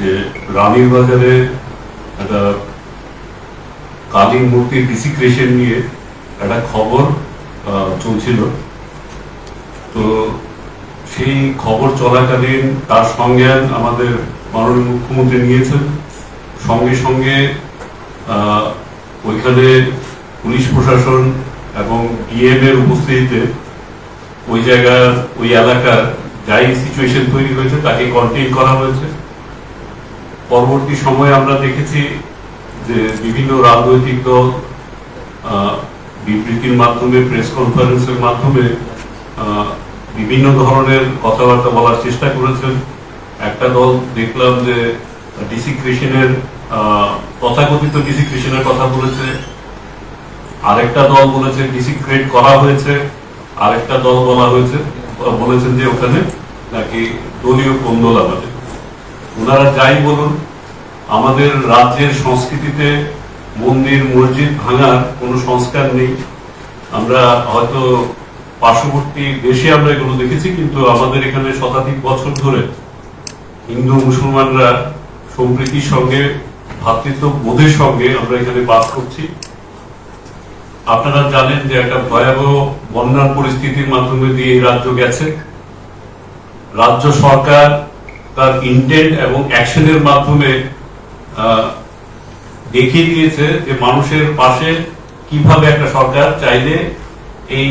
যে রানীর বাজারে একটা কালী মূর্তির ডিসিক্রেশন নিয়ে একটা খবর চলছিল। তো সেই খবর চলাকালীন তার সঙ্গে আমাদের মাননীয় মুখ্যমন্ত্রী নিয়েছেন। সঙ্গে সঙ্গে ওইখানে পুলিশ প্রশাসন এবং ডিএম এর উপস্থিতিতে ওই জায়গার, ওই এলাকার যাই সিচুয়েশন তৈরি হয়েছে তাকে কন্টেইন করা হয়েছে। পরবর্তী সময়ে আমরা দেখেছি যে বিভিন্ন রাজনৈতিক দল বিবৃতির মাধ্যমে প্রেস কনফারেন্সের মাধ্যমে বিভিন্ন ধরনের কথাবার্তা বলার চেষ্টা করেছেন। একটা দল দেখলাম যে ডিসিক্রেশনের তথাকথিত ডিসিক্রেশনের কথা বলেছে। আরেকটা দল বলেছে ডিসিক্রেট করা হয়েছে। আরেকটা দল বলা হয়েছে, বলেছেন যে ওখানে নাকি দলীয় কোন্দল আমাদের। ওনারা যাই বলুন, আমাদের রাজ্যের সংস্কৃতিতে মন্দির, মসজিদ ভাঙার কোনো সংস্কার নেই। আমরা হয়তো পার্শ্ববর্তী দেশে আমরা এগুলো দেখেছি, কিন্তু আমাদের এখানে শতাধিক বছর ধরে হিন্দু মুসলমানরা সম্প্রীতির সঙ্গে ভ্রাতৃত্ব বোধের সঙ্গে আমরা এখানে বাস করছি। আপনারা জানেন যে একটা ভয়াবহ বন্যার পরিস্থিতির মাধ্যমে দিয়ে রাজ্য গেছে। রাজ্য সরকার তার ইন্টেন্ট এবং অ্যাকশনের মাধ্যমে দেখিয়ে দিয়েছে যে মানুষের পাশে কীভাবে একটা সরকার চাইলে এই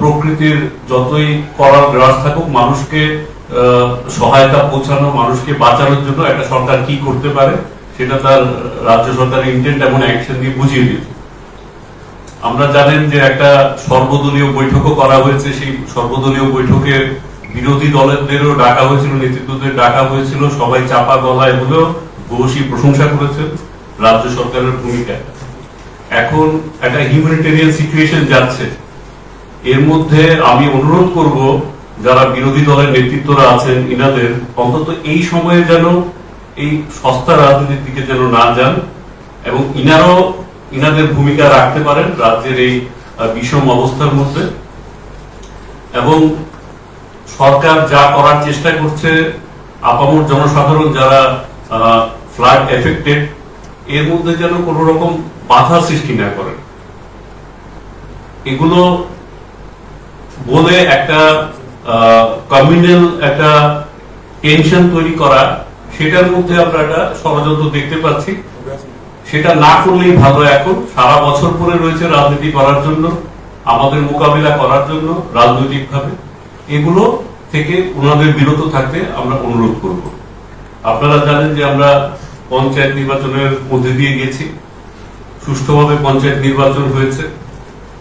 প্রকৃতির যতই করার গ্রাস থাকুক, মানুষকে সহায়তা পৌঁছানো, মানুষকে বাঁচানোর জন্য একটা সরকার কি করতে পারে, সেটা তার রাজ্য সরকারের ইন্টেন্ট এবং অ্যাকশন দিয়ে বুঝিয়ে দিয়েছে। আমরা জানেন যে একটা সর্বদলীয় বৈঠকও করা হয়েছে, সেই সর্বদলীয় বৈঠকে বিরোধী দলেরও ডাকা হয়েছিল, নেতৃত্বদের ডাকা হয়েছিল, সবাই চাপা গলায় হলেও বসি প্রশংসা করেছেন রাজ্য সরকারের ভূমিকা এখন একটা হিউম্যানিটেরিয়ান সিচুয়েশন যাচ্ছে। এর মধ্যে আমি অনুরোধ করব, যারা বিরোধী দলের নেতৃত্বরা আছেন ইনাদের, অন্তত এই সময়ে যেন এই সস্তা রাজনীতির দিকে যেন না যান এবং ইনারও ইনাদের ভূমিকা রাখতে পারেন রাজ্যের এই বিষম অবস্থার মধ্যে। এবং সরকার যা করার চেষ্টা করছে, আপামর জনসাধারণ যারা ফ্লাড এফেক্টেড এর মধ্যে যেন কোন রকম বাধা সৃষ্টি না করেন এগুলো বলে একটা কমিউনাল একটা টেনশন তৈরি করা, সেটার মধ্যে আমরা একটা ষড়যন্ত্র দেখতে পাচ্ছি। সেটা না করলেই ভালো এখন। সারা বছর পরে রয়েছে রাজনীতি করার জন্য, আমাদের মোকাবিলা করার জন্য রাজনৈতিকভাবে। এগুলো থেকে ওনাদের বিরত থাকতে আমরা অনুরোধ করব। আপনারা জানেন যে আমরা পঞ্চায়েত নির্বাচনের মধ্যে দিয়ে গেছি। সুষ্ঠুভাবে পঞ্চায়েত নির্বাচন হয়েছে।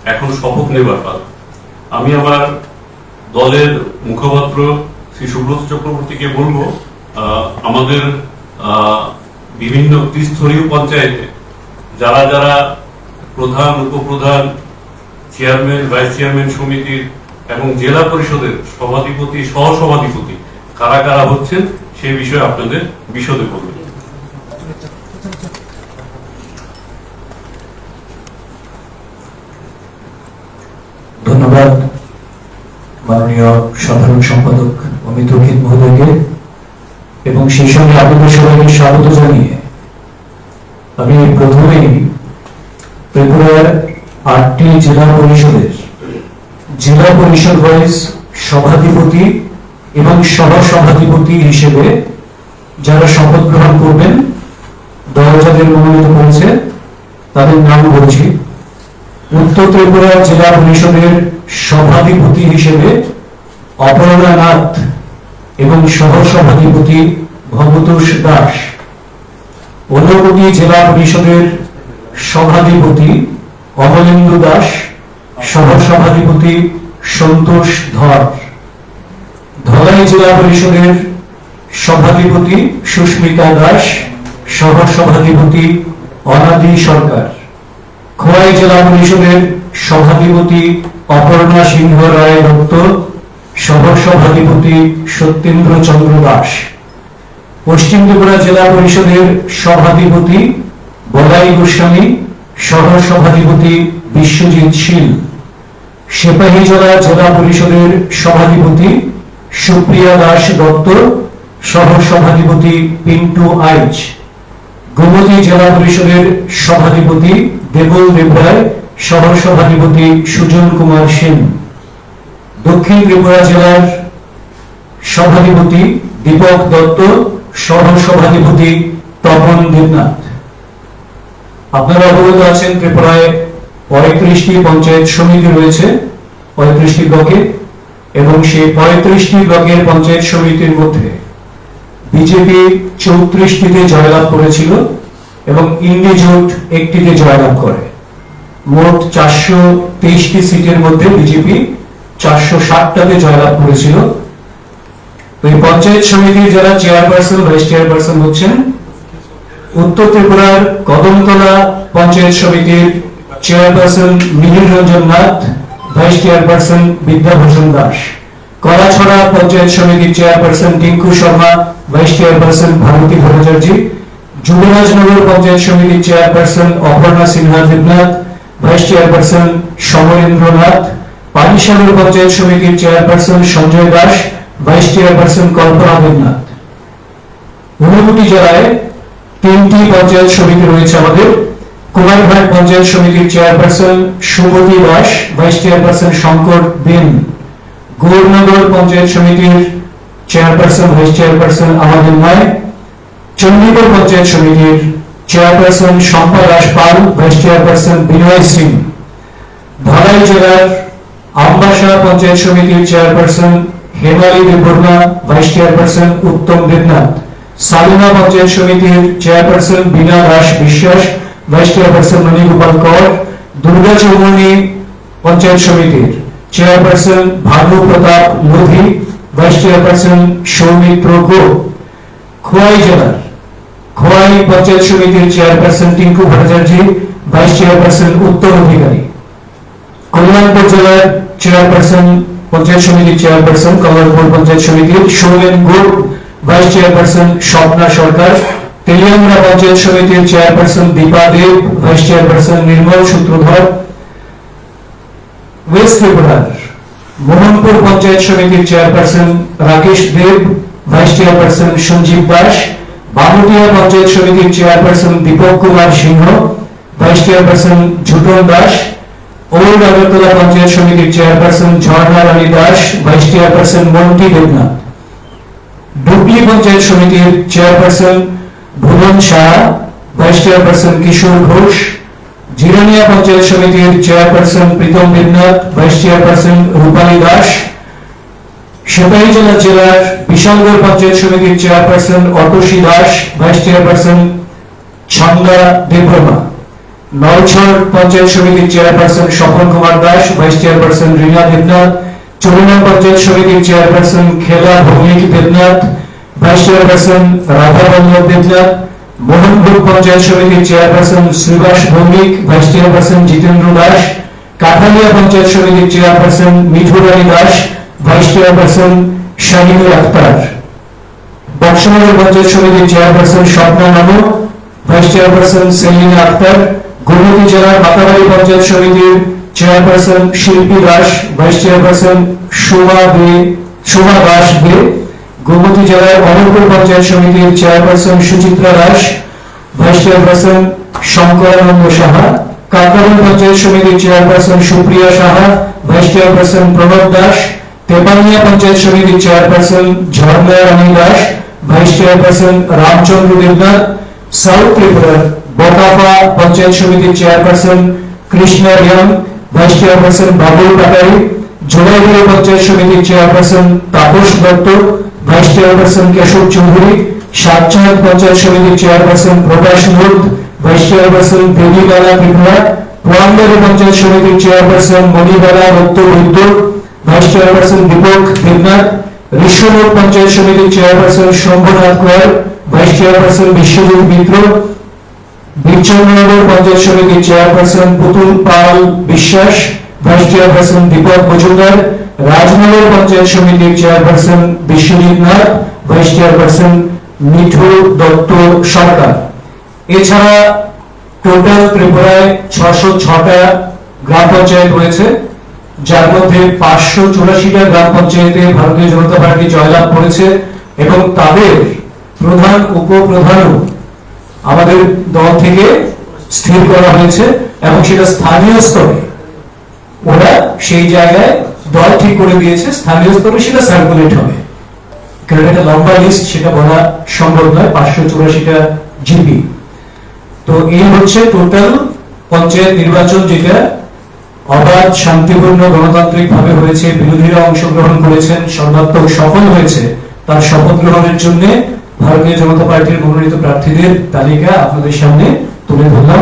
এখন শপথ নেবার পাল। আমি আমার দলের মুখপাত্র শ্রী সুব্রত চক্রবর্তীকে বলব আমাদের বিভিন্ন ত্রিস্তরীয় পঞ্চায়েতে যারা যারা প্রধান, উপপ্রধান, চেয়ারম্যান, ভাইস চেয়ারম্যান সমিতির এবং জেলা পরিষদের সভাধিপতি, সহসভাধিপতি কারা কারা হচ্ছেন, সে বিষয়ে আপনাদের বিশদে বলবেন ধন্যবাদ, মাননীয় সাধারণ সম্পাদক অমিত রক্ষিত মহোদয়কে। এবং সেই সঙ্গে আপনাদের সবাইকে স্বাগত জানিয়ে আমি প্রথমেই ত্রিপুরার আটটি জেলা পরিষদের জেলা পরিষদ ওয়াইজ সভাধিপতি এবং সহ সভাধিপতি হিসেবে যারা শপথ গ্রহণ করবেন, দল মনোনীত করেছে তাদের নাম বলছি। উত্তর ত্রিপুরা জেলা পরিষদের সভাধিপতি হিসেবে অপর্ণা নাথ এবং সহ সভাধিপতি ভবতোষ দাস। অন্যপতি জেলা পরিষদের সভাধিপতি অমলেন্দু দাস সহ সভাধিপতি সন্তোষ ধর। ধলাই জেলা পরিষদের সভাধিপতি সুস্মিতা দাস সহ সভাধিপতি অনাদি সরকার। খোয়াই জেলা পরিষদের সভাধিপতি অপর্ণা সিংহ রায় দত্ত সহ সভাধিপতি সত্যেন্দ্র চন্দ্র দাস। পশ্চিম ত্রিপুরা জেলা পরিষদের সভাধিপতি বলাই গোস্বামী সহ সভাধিপতি বিশ্বজিৎ শীল। সিপাহীজলা জেলা পরিষদের সভাধিপতি সুপ্রিয়া দাস দত্ত, সহ সভাধিপতি পিন্টু আইচ, গোমতী জেলা পরিষদের সভাধিপতি দেবল দেবরায় সহ সভাধিপতি সুজন কুমার সেন, দক্ষিণ ত্রিপুরা জেলার সভাধিপতি দীপক দত্ত, সহ সভাধিপতি তপন দেবনাথ। আপনারা অবগত আছেন ত্রিপুরায় পঁয়ত্রিশটি পঞ্চায়েত সমিতি রয়েছে, পঁয়ত্রিশটি ব্লকে, এবং সেই পঁয়ত্রিশটি ব্লকের পঞ্চায়েত সমিতির মধ্যে বিজেপি চৌত্রিশটিতে জয়লাভ করেছিল এবং ইন্ডি জোট একটিতে জয়লাভ করে। মোট চারশো তেইশটি সিটের মধ্যে বিজেপি চারশো ষাটটাতে জয়লাভ করেছিল। এই পঞ্চায়েত সমিতির যারা চেয়ারপারসন, ভাইস চেয়ারপারসন হচ্ছেন, উত্তর ত্রিপুরার কদমতলা পঞ্চায়েত সমিতির chairperson Mihir Ranjan Nath, vice chairperson Bidyabhushan Das. Kalachhara panchayat সমিতির chairperson Tinku Sharma, vice chairperson Bharati Bhattacharya, Jubarajnagar panchayat সমিতির chairperson Aparna Sinha Debnath, vice chairperson Samarendra Nath, Panisagar panchayat সমিতির chairperson Sanjay Das, vice chairperson Kalpana Debnath. Unakoti জেলায় তিনটি পঞ্চায়েত সমিতি রয়েছে আমাদের। কুমারঘাট পঞ্চায়েত সমিতির chairperson Sumati Das, vice chairperson Shankar Ben. Gournagar panchayat সমিতির chairperson, vice chairperson আমাদের নয় চণ্ডীগড় পঞ্চায়েত সমিতির chairperson Shampa Das Paul, vice chairperson Binay Singh. Dhalai জেলার আমবাসা পঞ্চায়েত সমিতির chairperson Hemali Debbarma, vice chairperson Uttam Debnath. Salema panchayat সমিতির চেয়ারপারসন বিনা দাস বিশ্বাস। Vice chairperson মণিগোপাল কর, দুর্গা চৌমনি পঞ্চায়েত সমিতির chairperson Bhanu Pratap Lodhi vice chairperson Soumitra গো খোয়াই জেলার খোয়াই পঞ্চায়েত সমিতির chairperson Tinku Bhattacharya vice chairperson Uttam Adhikari. Kalyanpur জেলার chairperson, panchayat সমিতির চেয়ারপারসন, কল্যাণপুর পঞ্চায়েত সমিতির সৌমেন গুড ভাইস চেয়ারপারসন স্বপ্না সরকার তেলিয়াঙ্গা পঞ্চায়েত সমিতির chairperson Dipa Deb, vice chairperson Nirmal Sutradhar, west ত্রিপুরার মোহনপুর পঞ্চায়েত সমিতির chairperson Rakesh Deb, vice chairperson Sanjib Das, Bamutia panchayat সমিতির chairperson Dipak Kumar Singha, vice chairperson Jhutan Das, old Agartala panchayat সমিতির chairperson Jharna Rani Das, vice chairperson Monti Debnath. Dubli panchayat সমিতির chairperson Bhuban Shah, vice chairperson Kishore Ghosh, Jirania panchayat সমিতির chairperson Pritam Debnath vice chairperson Rupali Das Sipahijala জেলার বিশালগড় পঞ্চায়েত সমিতির chairperson Atasi Das, vice chairperson Chhanda Debbarma, Nalchhar panchayat সমিতির chairperson Swapan Kumar Das, vice chairperson Rina Debnath Charuna panchayat সমিতির chairperson Khela Bhowmik Debnath vice chairperson Radha Debnath, Mohanpur panchayat সমিতির chairperson Shribas Bhowmik, vice chairperson Jitendra Das, Kathalia panchayat সমিতির chairperson Mithu Rani Das, vice chairperson Shahinul Akhtar. Boxanagar panchayat সমিতির chairperson Swapna Nanu vice chairperson Selina Akhtar Gomati জেলার মাতাবাড়ি পঞ্চায়েত সমিতির chairperson Shilpi Das, vice chairperson Soma De Soma Das De Gomati জেলার অমরপুর পঞ্চায়েত সমিতির chairperson Suchitra Das, vice chairperson Shankarananda Saha Kakraban panchayat সমিতির chairperson Supriya Saha, vice chairperson Pranab Das, Tepania panchayat সমিতির chairperson Jharna Rani Das, vice chairperson Ramchandra Debnath, south ত্রিপুরার বকাপা পঞ্চায়েত সমিতির chairperson Krishna Riyam vice chairperson Babul Patari Joraiguri panchayat সমিতির chairperson Tapas Dutta chairperson Keshab Chowdhury Satchand panchayat সমিতির chairperson Prakash Murd vice chairperson Debibala Tripura Poangari panchayat সমিতির chairperson Manibala Dutta Baidya vice chairperson Dipak Debnath Rishabh panchayat সমিতির chairperson Shambhunath Kar vice chairperson Biswajit Mitra Bichhannagar panchayat সমিতির chairperson Putul Pal Biswas vice chairperson Dipak Majumdar Rajnagar panchayat সমিতির chairperson Biswajit Nath, vice chairperson Mithu Dutta Sarkar. এছাড়া total ত্রিপুরায় ছশো ছটা গ্রাম পঞ্চায়েত রয়েছে যার মধ্যে পাঁচশো চুরাশিটা গ্রাম পঞ্চায়েতে ভারতীয় জনতা পার্টি জয়লাভ করেছে এবং তাদের প্রধান উপপ্রধানও আমাদের দল থেকে স্থির করা হয়েছে এবং সেটা স্থানীয় স্তরে ওরা সেই জায়গায় দল ঠিক করে দিয়েছে, স্থানীয় স্তরে সেটা সার্কুলেট হবে। কারণ এটা লম্বা লিস্ট সেটা বলা সম্ভব নয়, পাঁচশো চুরাশিটা জিপি। তো এই হচ্ছে টোটাল পঞ্চায়েত নির্বাচন যেটা অবাধ, শান্তিপূর্ণ গণতান্ত্রিক ভাবে হয়েছে, বিরোধীরা অংশগ্রহণ করেছেন সর্বাত্মক সফল হয়েছে, তার শপথ গ্রহণের জন্য ভারতীয় জনতা পার্টির মনোনীত প্রার্থীদের তালিকা আপনাদের সামনে তুলে ধরলাম।